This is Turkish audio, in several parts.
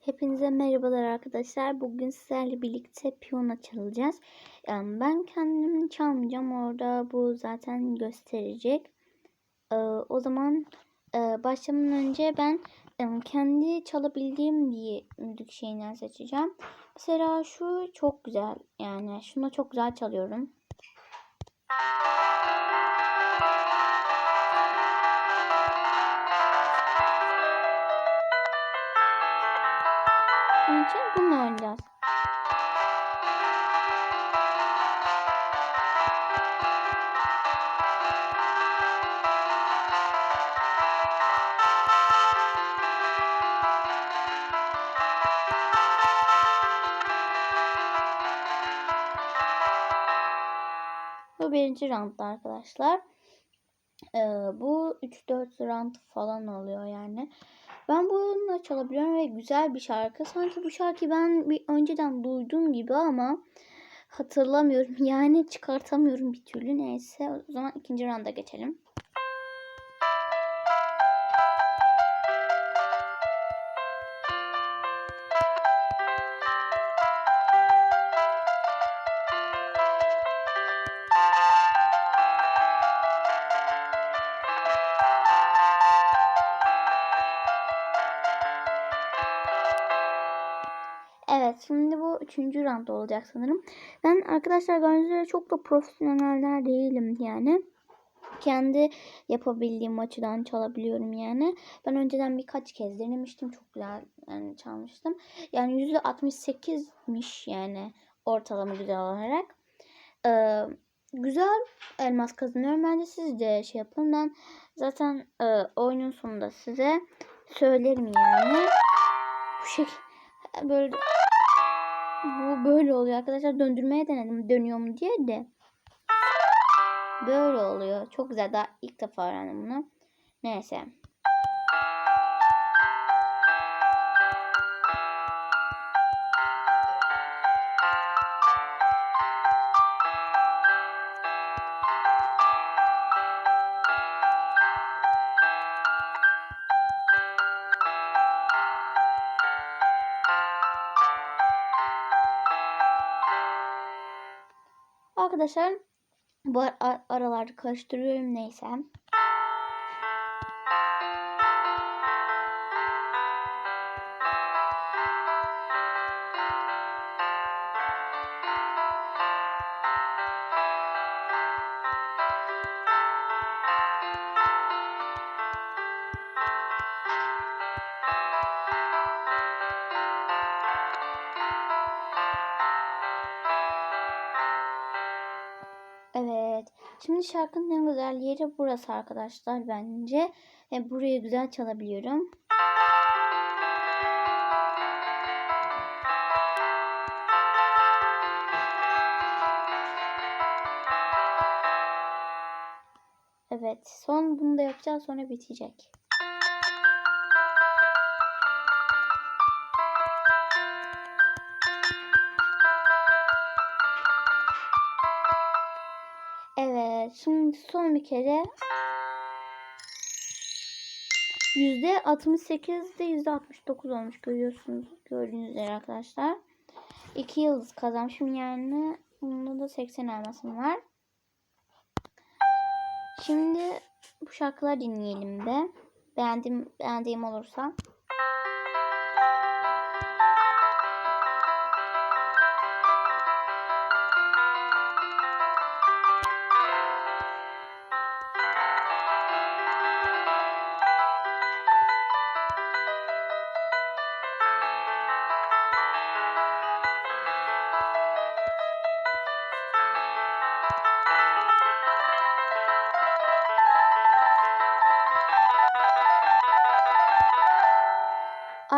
Hepinize merhabalar arkadaşlar. Bugün sizlerle birlikte piyano çalacağız. Yani ben kendim çalmayacağım. Orada bu zaten gösterecek. Ee, o zaman e, başlamadan önce ben e, kendi çalabildiğim diye şeyinden seçeceğim. Mesela şu çok güzel. Yani şunu çok güzel çalıyorum. Birinci roundda arkadaşlar. Ee, bu 3-4 round falan oluyor yani. Ben bununla çalabiliyorum ve güzel bir şarkı. Sanki bu şarkıyı ben bir önceden duydum gibi ama hatırlamıyorum. Yani çıkartamıyorum bir türlü. Neyse o zaman ikinci rounda geçelim. Üçüncü round olacak sanırım. Ben arkadaşlar üzere çok da profesyoneller değilim yani. Kendi yapabildiğim açıdan çalabiliyorum yani. Ben önceden birkaç kez denemiştim. Çok güzel yani çalmıştım. Yani %68'miş yani ortalama güzel olarak. Ee, güzel elmas kazanıyorum. Bence siz de şey yapın. Ben zaten e, oyunun sonunda size söylerim yani. Bu şekilde böyle bu böyle oluyor arkadaşlar. Döndürmeye denedim. Dönüyor mu diye de. Böyle oluyor. Çok güzel. Daha ilk defa öğrendim bunu. Neyse. Arkadaşlar bu ar- aralarda karıştırıyorum neyse. Evet. Şimdi şarkının en güzel yeri burası arkadaşlar bence. Ve burayı güzel çalabiliyorum. Evet. Son bunu da yapacağız sonra bitecek. Şimdi son bir kere yüzde 68 yüzde 69 olmuş görüyorsunuz gördüğünüz üzere arkadaşlar. 2 yıldız kazanmışım yani bunda da 80 elmasım var. Şimdi bu şarkıları dinleyelim de. Beğendiğim, beğendiğim olursa.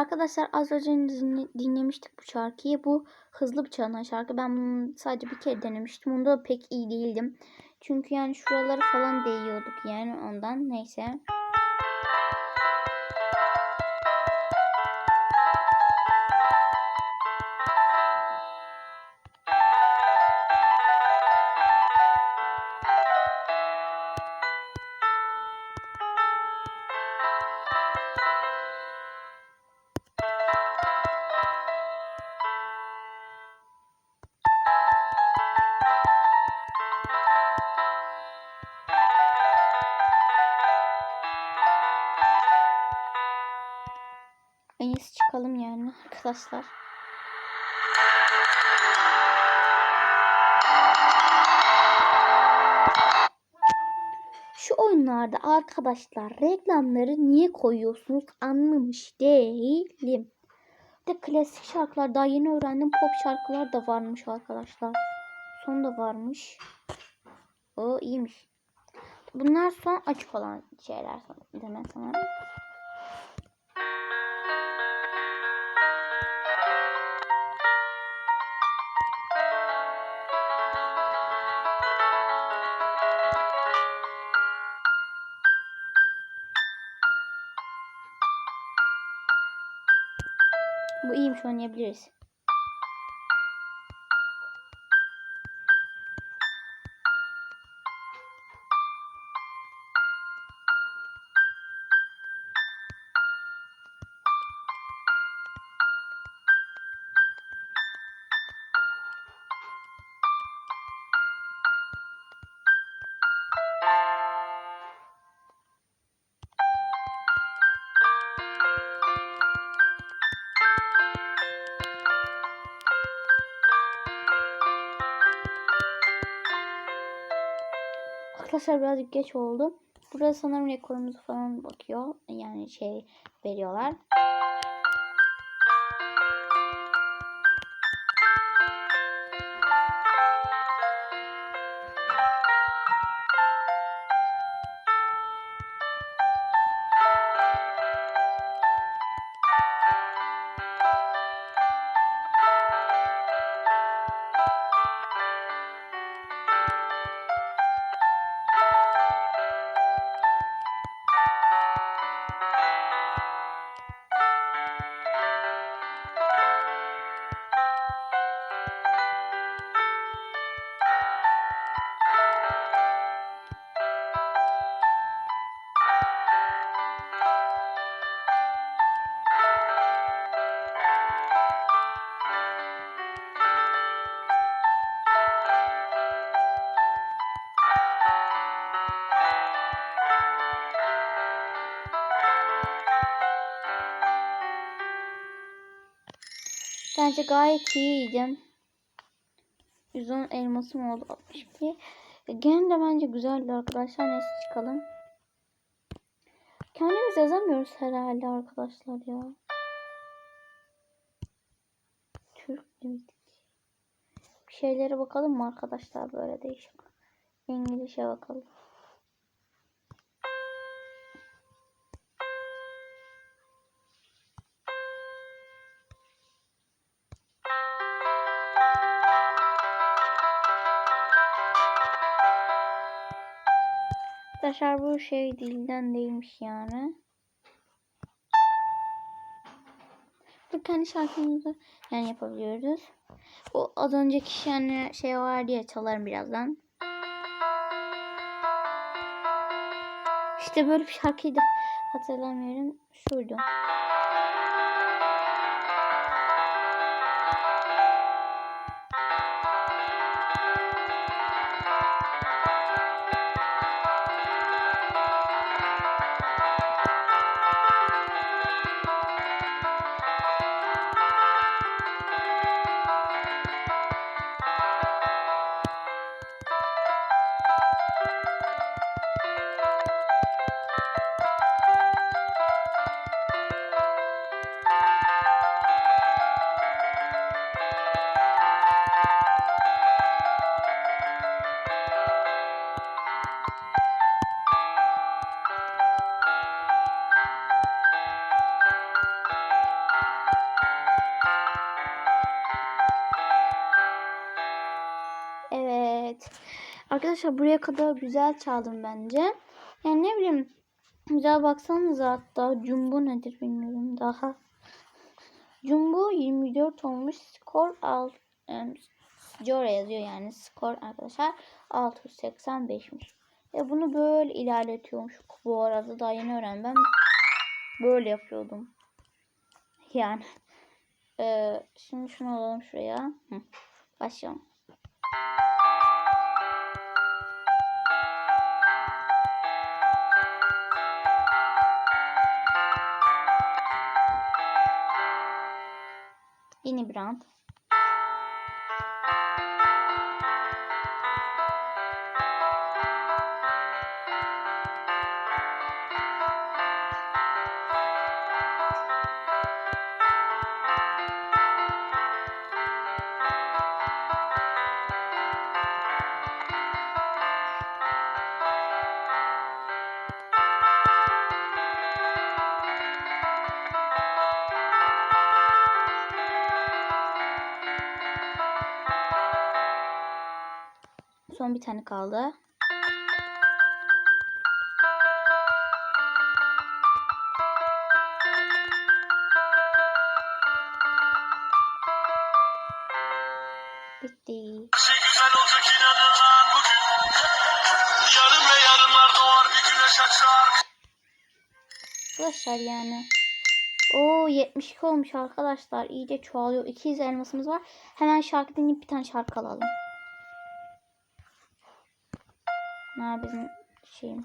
Arkadaşlar az önce dinle- dinlemiştik bu şarkıyı. Bu hızlı bir çalınan şarkı. Ben bunu sadece bir kere denemiştim. Onda da pek iyi değildim. Çünkü yani şuraları falan değiyorduk yani ondan. Neyse. Çıkalım yani arkadaşlar. Şu oyunlarda arkadaşlar reklamları niye koyuyorsunuz anlamış değilim. De klasik şarkılar daha yeni öğrendim. Pop şarkılar da varmış arkadaşlar. Son da varmış. O iyiymiş. Bunlar son açık olan şeyler demek sanırım. Bu Arkadaşlar birazcık geç oldu. Burada sanırım rekorumuzu falan bakıyor. Yani şey veriyorlar. Bence gayet iyiydim. 110 elmasım oldu 62. E, Gene de bence güzeldi arkadaşlar. Neyse çıkalım. Kendimiz yazamıyoruz herhalde arkadaşlar ya. Türk demiştik. Bir şeylere bakalım mı arkadaşlar böyle değişik. İngilizce bakalım. Arkadaşlar bu şey dilden değilmiş yani. Bu kendi şarkımızı yani yapabiliyoruz. O az önceki yani şey var diye çalarım birazdan. İşte böyle bir şarkıydı. Hatırlamıyorum. Şuydu. Arkadaşlar buraya kadar güzel çaldım bence. Yani ne bileyim güzel baksanıza hatta Jumbo nedir bilmiyorum daha. Jumbo 24 olmuş. Skor alt um, Jora yazıyor yani skor arkadaşlar 685'miş. Ve bunu böyle ilerletiyormuş. Bu arada daha yeni öğrendim. Ben böyle yapıyordum. Yani. Ee, şimdi şunu alalım şuraya. Hı. Başlayalım. Yeni bir Son bir tane kaldı. Bitti. Arkadaşlar yani. Oo 72 olmuş arkadaşlar. İyice çoğalıyor. 200 elmasımız var. Hemen şarkı dinleyip bir tane şarkı alalım. Ne bizim şeyim.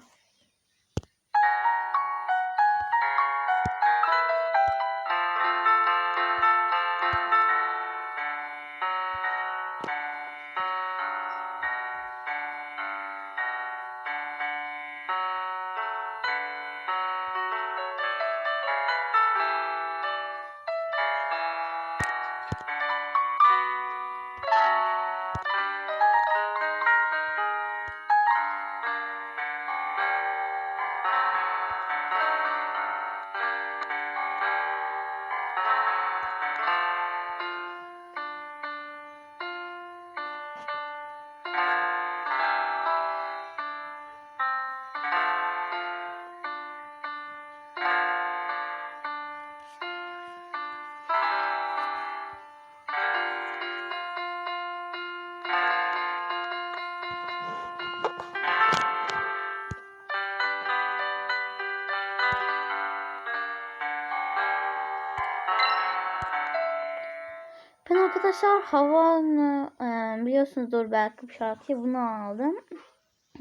Ben arkadaşlar havanı e, biliyorsunuzdur belki bu şarkıyı bunu aldım.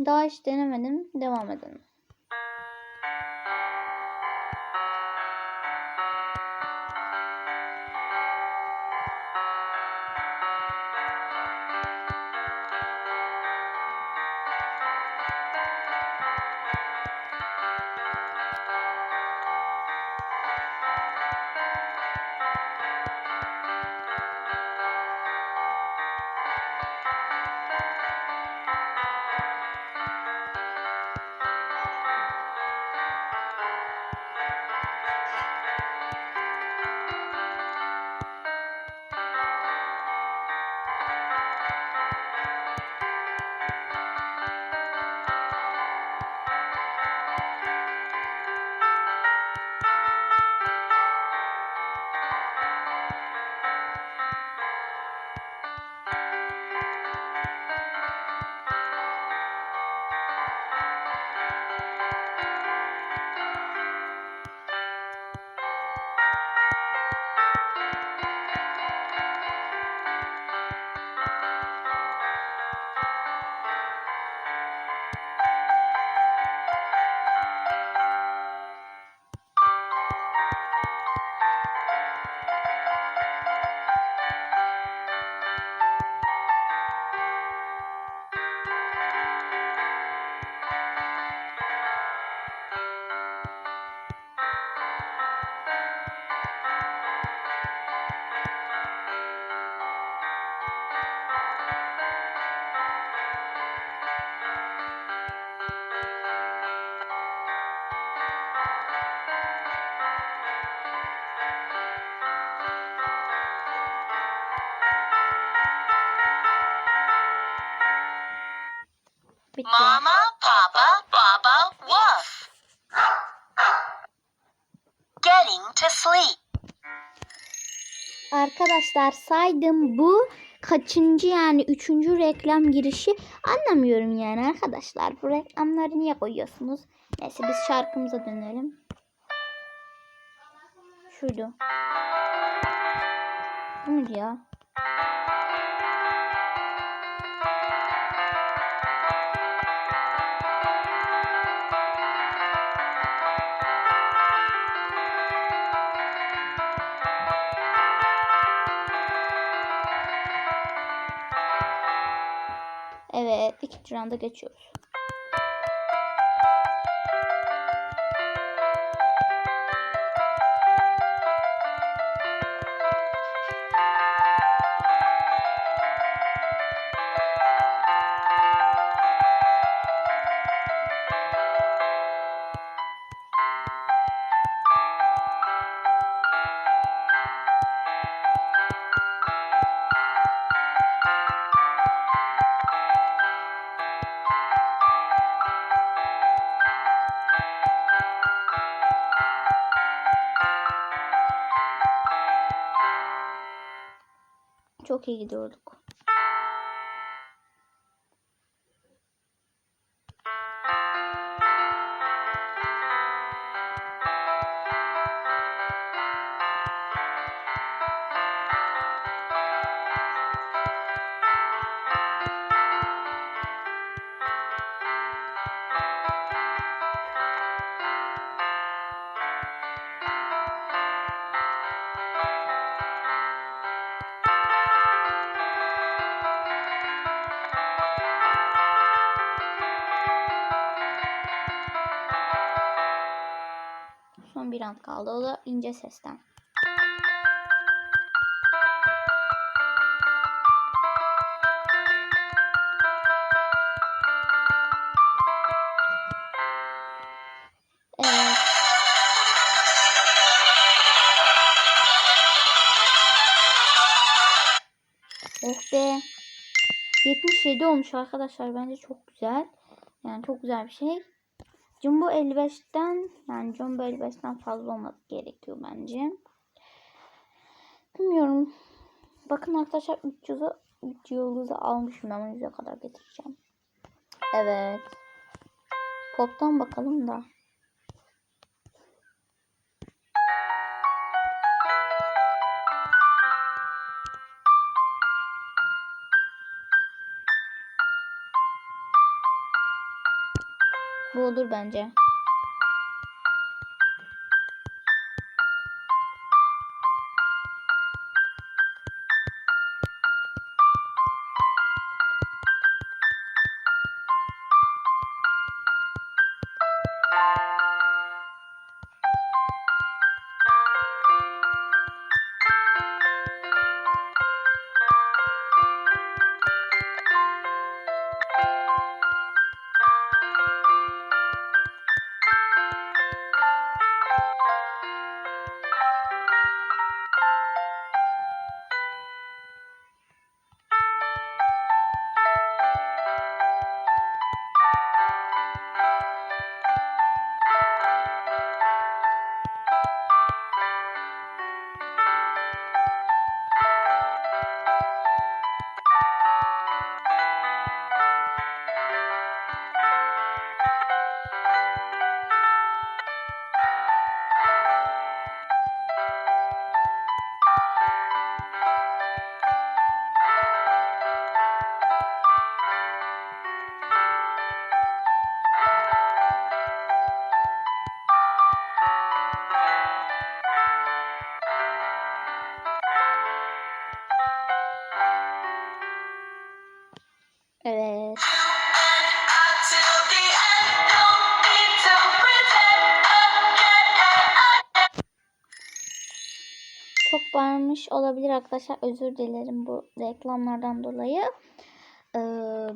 Daha hiç denemedim. Devam edelim. Mama, Papa, Baba, Woof. Getting to sleep. Arkadaşlar saydım bu kaçıncı yani üçüncü reklam girişi anlamıyorum yani arkadaşlar. Bu reklamları niye koyuyorsunuz? Neyse biz şarkımıza dönelim. Şuydu. Bu ya? Rounda geçiyoruz. Çok iyi gidiyorduk. İnce sesten. Oh be. 77 olmuş arkadaşlar. Bence çok güzel. Yani çok güzel bir şey. Jumbo 55'ten yani Jumbo 55'ten fazla olması gerekiyor bence. Bilmiyorum. Bakın arkadaşlar 300'ü 3 yıldızı almışım ama 100'e kadar getireceğim. Evet. Pop'tan bakalım da. Bu olur bence. Bağırmış olabilir arkadaşlar. Özür dilerim bu reklamlardan dolayı. Ee,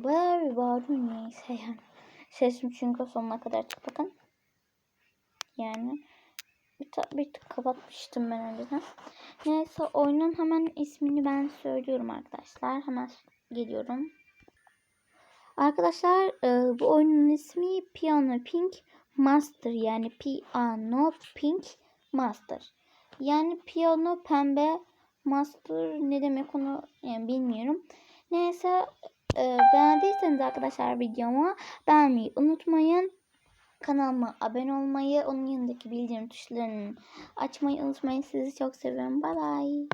bayağı bir bağırıyor neyse yani. Sesim çünkü sonuna kadar çık bakın. Yani bir, ta- bir tık kapatmıştım ben önceden. Neyse oyunun hemen ismini ben söylüyorum arkadaşlar. Hemen geliyorum. Arkadaşlar e, bu oyunun ismi Piano Pink Master yani Piano Pink Master. Yani piyano pembe master ne demek onu yani bilmiyorum. Neyse e, beğendiyseniz arkadaşlar videomu beğenmeyi unutmayın. Kanalıma abone olmayı, onun yanındaki bildirim tuşlarını açmayı unutmayın. Sizi çok seviyorum. Bye bye.